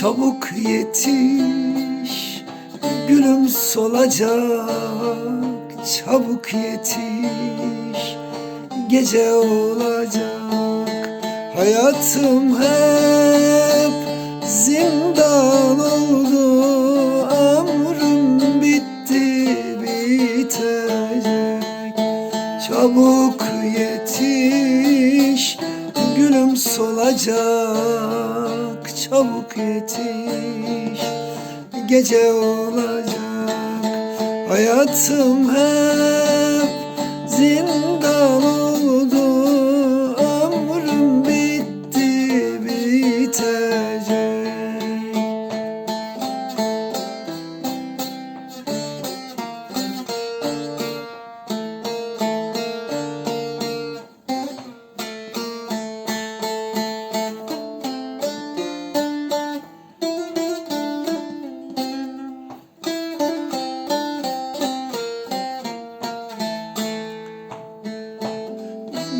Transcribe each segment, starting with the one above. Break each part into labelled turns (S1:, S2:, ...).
S1: Çabuk yetiş Gülüm solacak. Çabuk yetiş Gece olacak. Hayatım hep zindan oldu. Ömrüm bitti bitecek. Çabuk yetiş Gülüm solacak Çabuk yetiş. Gece olacak Hayatım hep zindan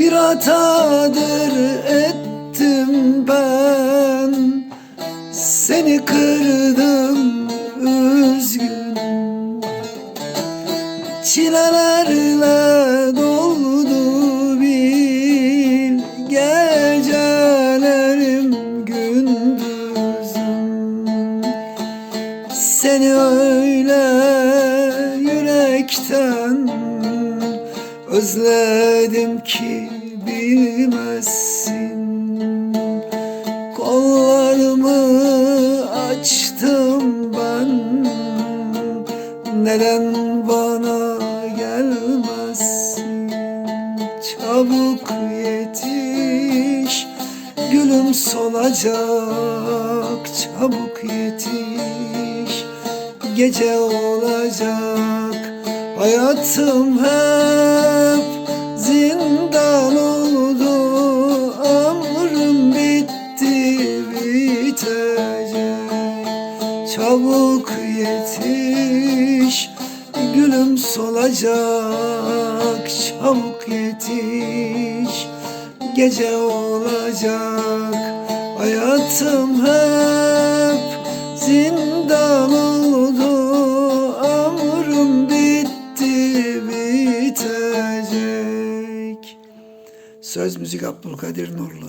S1: Bir hatadır ettim ben. Seni kırdım üzgün. Çilelerle doldu bir Gecelerim gündüzüm. Seni öyle yürekten Özledim ki bilmezsin. Kollarımı açtım ben. Neden bana gelmezsin? Çabuk yetiş Gülüm solacak. Çabuk yetiş Gece olacak. Hayatım hep Çabuk yetiş Gülüm solacak Çabuk yetiş. Gece olacak Hayatım hep zindan oldu. Ömrüm bitti bitecek. Söz müzik Abdülkadir Nurlu